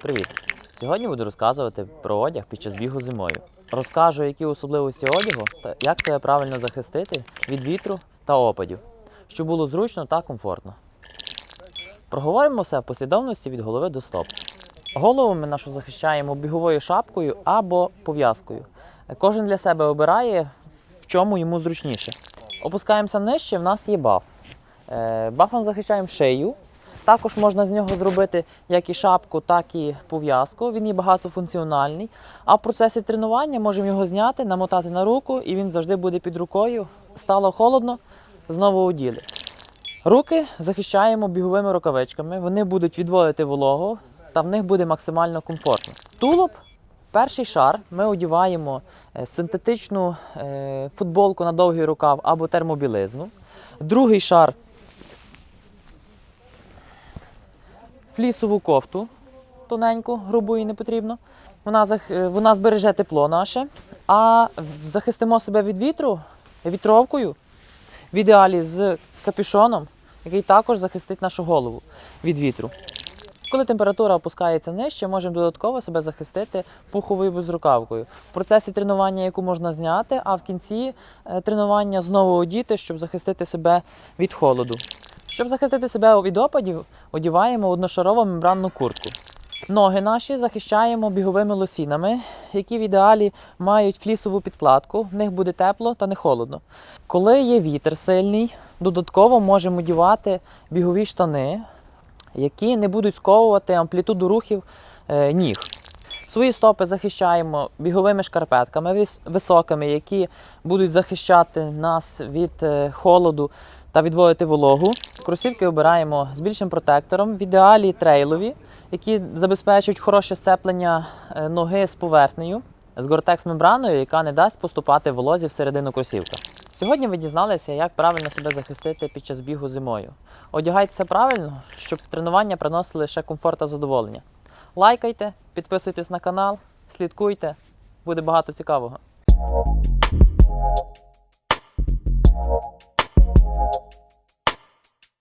привіт! Сьогодні буду розказувати про одяг під час бігу зимою. Розкажу, які особливості одягу та як себе правильно захистити від вітру та опадів, щоб було зручно та комфортно. Проговоримо все в послідовності від голови до стоп. Голову ми нашу захищаємо біговою шапкою або пов'язкою. Кожен для себе обирає, в чому йому зручніше. Опускаємося нижче, в нас є баф. Е, Бафом захищаємо шию. Також можна з нього зробити як і шапку, так і пов'язку. Він є багатофункціональний. А в процесі тренування можемо його зняти, намотати на руку, і він завжди буде під рукою. Стало холодно, знову оділи. Руки захищаємо біговими рукавичками. Вони будуть відводити вологу, та в них буде максимально комфортно. Тулуб. Перший шар ми одіваємо е, синтетичну е, футболку на довгий рукав або термобілизну. Другий шар флісову кофту тоненьку, грубу і не потрібно. Вона, зах- е, вона збереже тепло наше, а захистимо себе від вітру вітровкою, в ідеалі з капюшоном, який також захистить нашу голову від вітру. Коли температура опускається нижче, можемо додатково себе захистити пуховою безрукавкою. В процесі тренування, яку можна зняти, а в кінці е, тренування знову одіти, щоб захистити себе від холоду. Щоб захистити себе від опадів, одіваємо одношарову мембранну куртку. Ноги наші захищаємо біговими лосінами, які в ідеалі мають флісову підкладку, в них буде тепло та не холодно. Коли є вітер сильний, додатково можемо одівати бігові штани, які не будуть сковувати амплітуду рухів е, ніг. Свої стопи захищаємо біговими шкарпетками високими, які будуть захищати нас від е, холоду та відводити вологу. Кросівки обираємо з більшим протектором, в ідеалі трейлові, які забезпечують хороше сцеплення е, ноги з поверхнею, з гортекс мембраною, яка не дасть поступати волозі всередину кросівка. Сьогодні ви дізналися, як правильно себе захистити під час бігу зимою. Одягайтеся правильно, щоб тренування приносили лише комфорт та задоволення. Лайкайте, підписуйтесь на канал, слідкуйте, буде багато цікавого.